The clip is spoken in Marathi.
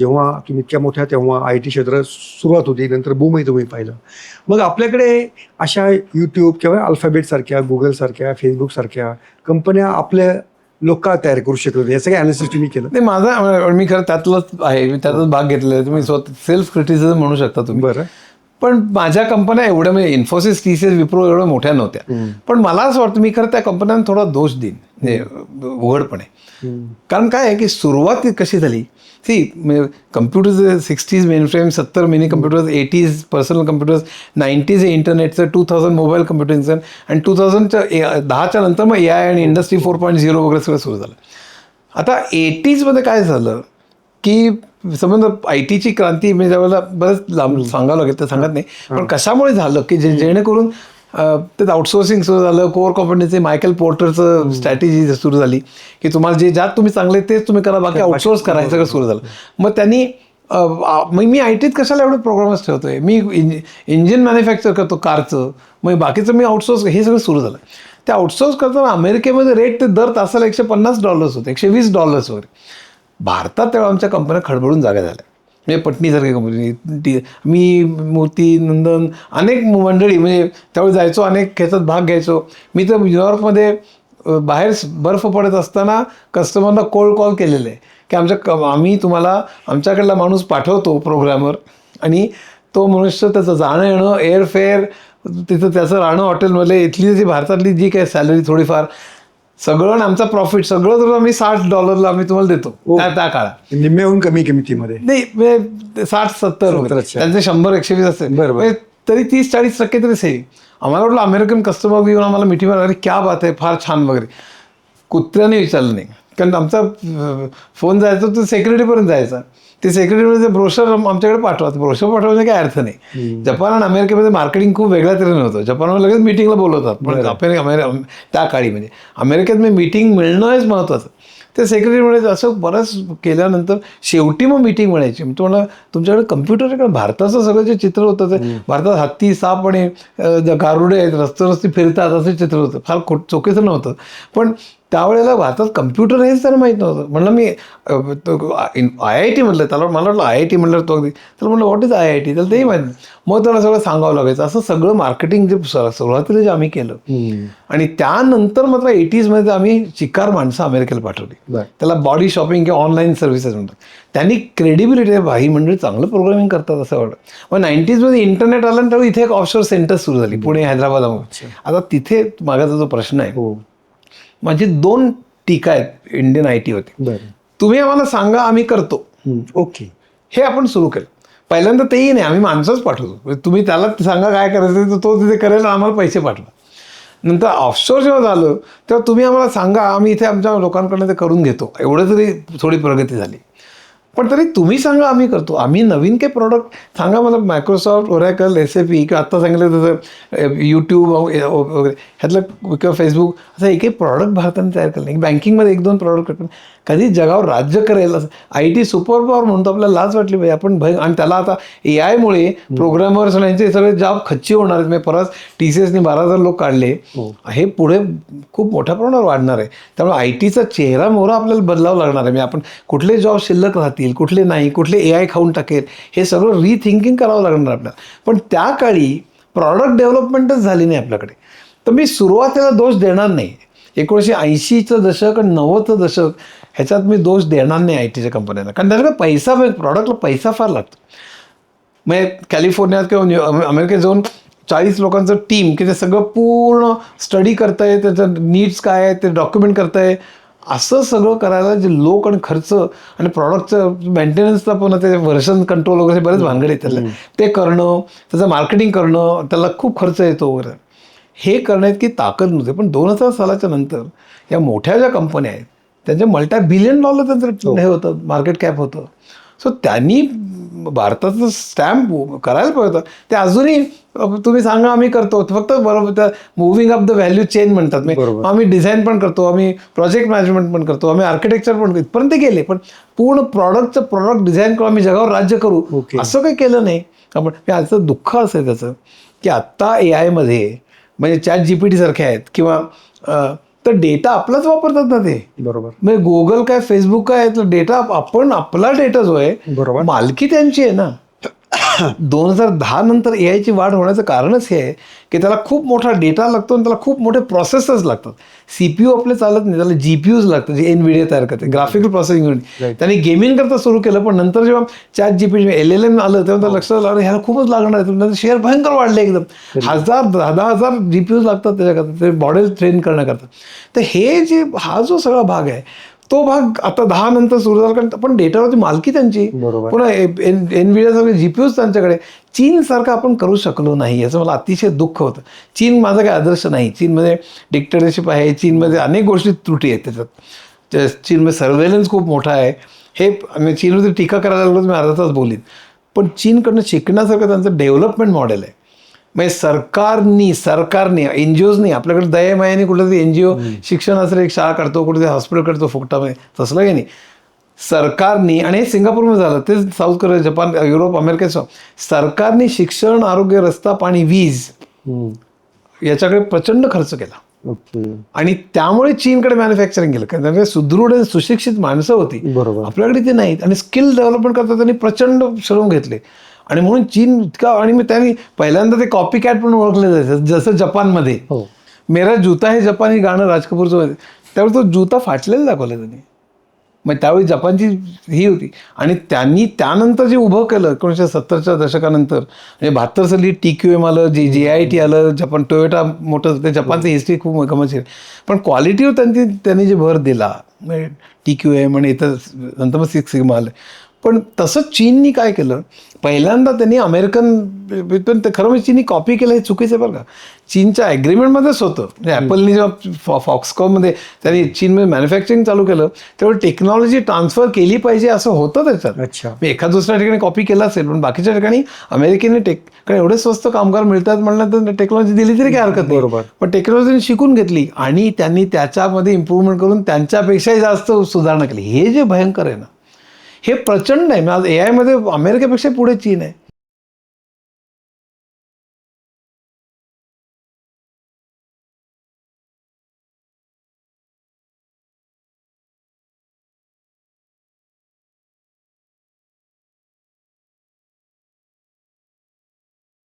जेव्हा तुम्ही इतक्या मोठ्या तेव्हा आय टी क्षेत्र सुरुवात होती नंतर बूमही तुम्ही पाहिलं. मग आपल्याकडे अशा यूट्यूब किंवा अल्फाबेटसारख्या गुगलसारख्या फेसबुकसारख्या कंपन्या आपल्या लोक का तयार करू शकत नाही याचं काही अनालिसिस तुम्ही केलं. नाही माझा मी खरं त्यातलंच आहे मी त्यातच भाग घेतलेला तुम्ही स्वतः सेल्फ क्रिटिसिझम म्हणू शकता तुम्ही. बरं. पण माझ्या कंपन्या एवढ्या म्हणजे Infosys T C S Wipro एवढ्या मोठ्या नव्हत्या. पण मला असं वाटतं मी खरं त्या कंपन्यांना थोडा दोष देईन. म्हणजे उघडपणे कारण काय आहे की सुरुवात कशी झाली? See computer sixties mainframe सत्तर mini computers eighties personal computers nineties इंटरनेटचं टू थाउजंड मोबाईल कम्प्युटिंगचं आणि टू थाउजंडच्या दहाच्या नंतर मग ए आय आणि इंडस्ट्री फोर पॉईंट झिरो वगैरे सगळं सुरू झालं. आता एटीजमध्ये काय झालं? की समजा आय टीची क्रांती म्हणजे त्यावेळेला बरंच लांब सांगावं लागेल ते सांगत नाही पण कशामुळे झालं? की जे जेणेकरून अं, ते आउटसोर्सिंग सुरू झालं. कोर कंपनीचे मायकेल पोर्टरचं स्ट्रॅटेजी सुरू झाली की तुम्हाला जे ज्यात तुम्ही चांगले तेच तुम्ही करा. बाकी आउटसोर्स करा हे सगळं सुरू झालं. मग त्यांनी मग मी आय टीत कशाला एवढे प्रोग्रामच ठेवतोय? मी इंज इंजिन मॅन्युफॅक्चर करतो कारचं. मग बाकीचं मी आउटसोर्स हे सगळं सुरू झालं. ते आउटसोर्स करताना अमेरिकेमध्ये रेट ते दर तासाला एकशे पन्नास डॉलर्स होते एकशे वीस डॉलर्स वगैरे भारतात तेव्हा आमच्या कंपन्या खडबडून जागा झाल्या. म्हणजे पटणीसारखी म्हणजे कंपनी मी मूर्ती नंदन अनेक मंडळी म्हणजे त्यावेळी जायचो अनेक ह्याच्यात भाग घ्यायचो. मी तर न्यूयॉर्कमध्ये बाहेर बर्फ पडत असताना कस्टमरला कोल्ड कॉल केलेले. आहे की आमच्या क आम्ही तुम्हाला आमच्याकडला माणूस पाठवतो प्रोग्रामर आणि तो मनुष्य त्याचं जाणं येणं एअरफेअर तिथं त्याचं राहणं हॉटेलमध्ये इथली जी भारतातली जी काही सॅलरी थोडीफार सगळं आमचा प्रॉफिट सगळं जर आम्ही साठ डॉलरला आम्ही तुम्हाला देतो त्या त्या काळात. निम्म्याहून कमी किमतीमध्ये. नाही म्हणजे साठ सत्तर. त्यांचे शंभर एकशे वीस असते बरं, बरं. म्हणजे तरी तीस चाळीस टक्के तरी सेविंग आम्हाला वाटलं अमेरिकन कस्टमर येऊन आम्हाला मिठी अरे क्या बात आहे फार छान वगैरे. कुत्र्याने विचारलं नाही. कारण आमचा फोन जायचा तो सेक्युरिटीपर्यंत जायचा. ते सेक्युरिटीमध्ये ब्रोशर आमच्याकडे पाठवा. ब्रोशर पाठवण्याचा काही अर्थ नाही. जपान आणि अमेरिकेमध्ये मार्केटिंग खूप वेगळ्या तऱ्हेने होतं. जपानमध्ये लगेच मिटिंगला बोलवतात. पण आपण अमेरि त्या काळी म्हणजे. अमेरिकेत मी मिटिंग मिळणं हेच महत्त्वाचं ते सेक्रेटरीमध्ये असं बरंच केल्यानंतर शेवटी मग मीटिंग म्हणायची. मग तुम्हाला तुमच्याकडे कम्प्युटर आहे कारण भारताचं सगळं जे चित्र होतं ते भारतात हत्ती साप आणि गारुडे आहेत. रस्ते रस्ते फिरतात असं चित्र होतं. फार खोट चोकीचं नव्हतं. पण त्यावेळेला भारतात कम्प्युटर हेच त्याला माहीत नव्हतं. म्हणलं मी आय आय टी म्हटलं त्याला मला वाटलं आय आय टी म्हटलं तो अगदी त्याला म्हटलं what is I I T त्याला तेही माहीत मग त्याला सगळं सांगावं लागायचं. असं सगळं मार्केटिंग जे सुरुवातीला जे आम्ही केलं आणि त्यानंतर मात्र एटीजमध्ये आम्ही चिकार माणसं अमेरिकेला पाठवली. त्याला बॉडी शॉपिंग किंवा ऑनलाईन सर्व्हिसेस म्हणतात. त्यांनी क्रेडिबिलिटी भाई मंडळी चांगलं प्रोग्रामिंग करतात असं वाटतं मग नाईन्टीजमध्ये इंटरनेट आलं आणि त्यावेळी इथे एक ऑफशोर सेंटर सुरू झाली पुणे हैदराबादमध्ये. आता तिथे मागाचा जो प्रश्न आहे हो. माझी दोन टीका आहेत इंडियन आय टीवरती बरं. तुम्ही आम्हाला सांगा आम्ही करतो. ओके. हे आपण सुरू केलं. पहिल्यांदा तेही नाही आम्ही माणसंच पाठवतो. म्हणजे तुम्ही त्याला सांगा काय करायचं तर तो तिथे करेल आम्हाला पैसे पाठवा. नंतर ऑफशोर जेव्हा झालं तेव्हा तुम्ही आम्हाला सांगा आम्ही इथे आमच्या लोकांकडनं ते करून घेतो. एवढं तरी थोडी प्रगती झाली. पण तरी तुम्ही सांगा आम्ही करतो. आम्ही नवीन काही प्रॉडक्ट सांगा मला Microsoft Oracle S A P किंवा आत्ता सांगितलं तसं यूट्यूब वगैरे. ह्यातलं किंवा फेसबुक असं एकही प्रॉडक्ट भारताने तयार केलं नाही. बँकिंगमध्ये एक दोन प्रॉडक्ट कधी जगावर राज्य करेल आय टी सुपर पॉवर म्हणतो आपल्याला लाज वाटली पाहिजे. आपण भय आणि त्याला आता ए आयमुळे प्रोग्रामर्स आणि यांचे सगळे जॉब खच्ची होणार आहेत. म्हणजे परत टी सी एसने बारा हजार लोक काढले. हे. पुढे खूप मोठ्या प्रमाणावर वाढणार आहे. त्यामुळे आय टीचा चेहरा मोहरा आपल्याला बदलावं लागणार आहे. म्हणजे आपण कुठले जॉब शिल्लक राहतील कुठले नाही कुठले ए आय खाऊन टाकेल हे सगळं रिथिंकिंग करावं लागणार आपल्याला. पण त्या काळी प्रॉडक्ट डेव्हलपमेंटच झाली नाही आपल्याकडे. तर मी सुरुवातीला दोष देणार नाही. एकोणीसशे ऐंशीचं दशक आणि नव्वदचं दशक ह्याच्यात मी दोष देणार नाही आय टीच्या कंपन्यांना. कारण त्याला पैसा प्रॉडक्टला पैसा फार लागतो. म्हणजे कॅलिफोर्नियात किंवा न्यू अमे- अमेरिकेत जाऊन चाळीस लोकांचं टीम की ते सगळं पूर्ण स्टडी करताय त्याचं नीड्स काय आहे ते डॉक्युमेंट करताय. असं सगळं करायला जे लोक आणि खर्च आणि प्रॉडक्टचं मेंटेनन्सचा पण ते व्हर्शन कंट्रोल वगैरे बरेच भानगड त्याला ते करणं त्याचं मार्केटिंग करणं त्याला खूप खर्च येतो वगैरे. हे करण्यात की ताकद नव्हती. पण दोन हजार सालाच्या नंतर या मोठ्या ज्या कंपन्या आहेत त्यांचे मल्टा बिलियन डॉलर त्यांचं हे. होतं मार्केट कॅप होतं. सो त्यांनी भारताचं स्टॅम्प करायला पाहिजे होतं. ते अजूनही तुम्ही सांगा आम्ही करतो. फक्त बरोबर त्या moving up the value chain म्हणतात. आम्ही डिझाईन पण करतो आम्ही प्रोजेक्ट मॅनेजमेंट पण करतो आम्ही आर्किटेक्चर पण करतो. इथपर्यंत गेले पण पूर्ण प्रॉडक्टचं प्रॉडक्ट डिझाईन करून आम्ही जगावर राज्य करू. असं काही केलं नाही. आपण याचं दुःख असं आहे त्याचं की आत्ता ए आयमध्ये म्हणजे चॅट जी पी टी सारखे आहेत किंवा तर डेटा आपलाच वापरतात ना ते. बरोबर. म्हणजे गुगल काय फेसबुक काय डेटा आपण आपला डेटा जो आहे बरोबर. मालकी त्यांची आहे ना. दोन हजार दहा नंतर ए आयची वाढ होण्याचं कारणच हे आहे की त्याला खूप मोठा डेटा लागतो आणि त्याला खूप मोठे प्रोसेसर्स लागतात. सीपीयू आपले चालत नाही त्याला जीपीयूज लागतं जे एन व्हिडिओ तयार करते ग्राफिकल प्रोसेसिंग युनिट. त्यांनी गेमिंग करता सुरू केलं पण नंतर जेव्हा chat G P L L M आलं तेव्हा त्याला लक्षात आलं ह्याला खूपच लागणार आहे. शेअर भयंकर वाढले एकदम. हजार दहा दहा हजार जीपीयूज लागतात त्याच्याकरता ते मॉडेल ट्रेन करण्याकरता. तर हे जे हा जो सगळा भाग आहे तो भाग आता दहा नंतर सुरू झाला कारण पण डेटावरची मालकी त्यांची. पुन्हा एनव्हिडिया सगळे जीपीयूज त्यांच्याकडे. चीन सारखं आपण करू शकलो नाही. याचं मला अतिशय दुःख होतं. चीन माझा काही आदर्श नाही. चीनमध्ये डिक्टेटरशिप आहे. चीनमध्ये अनेक गोष्टी त्रुटी आहेत त्याच्यात. त्या चीनमध्ये सर्वेलन्स खूप मोठा आहे. हे चीनवरती टीका करायला लागलो मी अर्धा तास बोलीन. पण चीनकडनं शिकण्यासारखं त्यांचं डेव्हलपमेंट मॉडेल आहे. म्हणजे सरकारनी सरकारने एन जी ओजनी आपल्याकडे दयामायाने कुठलं तरी एन जी ओ शिक्षण असं एक शाळा काढतो कुठे हॉस्पिटल काढतो फुकटामध्ये. तसलं काही नाही. सरकारनी आणि हे सिंगापूरमध्ये झालं ते साऊथ कोरिया जपान युरोप अमेरिकेचं सरकारने शिक्षण आरोग्य रस्ता पाणी वीज याच्याकडे प्रचंड खर्च केला. आणि त्यामुळे चीनकडे मॅन्युफॅक्चरिंग केलं. कारण त्यांच्याकडे सुदृढ आणि सुशिक्षित माणसं होती. आपल्याकडे ते नाहीत. आणि स्किल डेव्हलपमेंट करता त्यांनी प्रचंड श्रम घेतले. आणि म्हणून चीन इतका आणि मी त्यांनी पहिल्यांदा ते कॉपी कॅट म्हणून ओळखले जायचं जसं जपानमध्ये. हो. मेरा जूता हे जपानी गाणं राज कपूरचं होतं. त्यावेळी तो जूता फाटलेला दाखवला त्यांनी. मग त्यावेळी जपानची ही होती. आणि त्यांनी त्यानंतर जे उभं केलं एकोणीसशे सत्तरच्या दशकानंतर म्हणजे बहात्तर साली टी क्यू एम आलं जे जे आय टी आलं जपान टोयोटा मोटर्स ते जपानची हिस्ट्री खूप गमतशीर पण क्वालिटीवर त्यांची त्यांनी जे भर दिला म्हणजे टी क्यू एम आणि इतर नंतर मग सिक्स सिग्मा आलं. पण तसंच चीननी काय केलं? पहिल्यांदा त्यांनी अमेरिकन पण ते खरं म्हणजे चीननी कॉपी केलं हे चुकीचं आहे बरं का. चीनच्या ॲग्रीमेंटमध्येच होतं. म्हणजे ॲपलनी जेव्हा फॉ फॉक्सकॉममध्ये त्यांनी चीनमध्ये मॅन्युफॅक्चरिंग चालू केलं तेव्हा टेक्नॉलॉजी ट्रान्सफर केली पाहिजे असं होतं त्याच्यात. अच्छा. मी एखाद दुसऱ्या ठिकाणी कॉपी केला असेल पण बाकीच्या ठिकाणी अमेरिकेने टेक कारण एवढे स्वस्त कामगार मिळतात म्हणलं तर टेक्नॉलॉजी दिली तरी काही हरकत नाही. बरोबर. पण टेक्नॉलॉजीने शिकून घेतली आणि त्यांनी त्याच्यामध्ये इम्प्रूव्हमेंट करून त्यांच्यापेक्षाही जास्त सुधारणा केली. हे जे भयंकर आहे ना हे प्रचंड आहे. आज ए आयमध्ये अमेरिकेपेक्षा पुढे चीन आहे.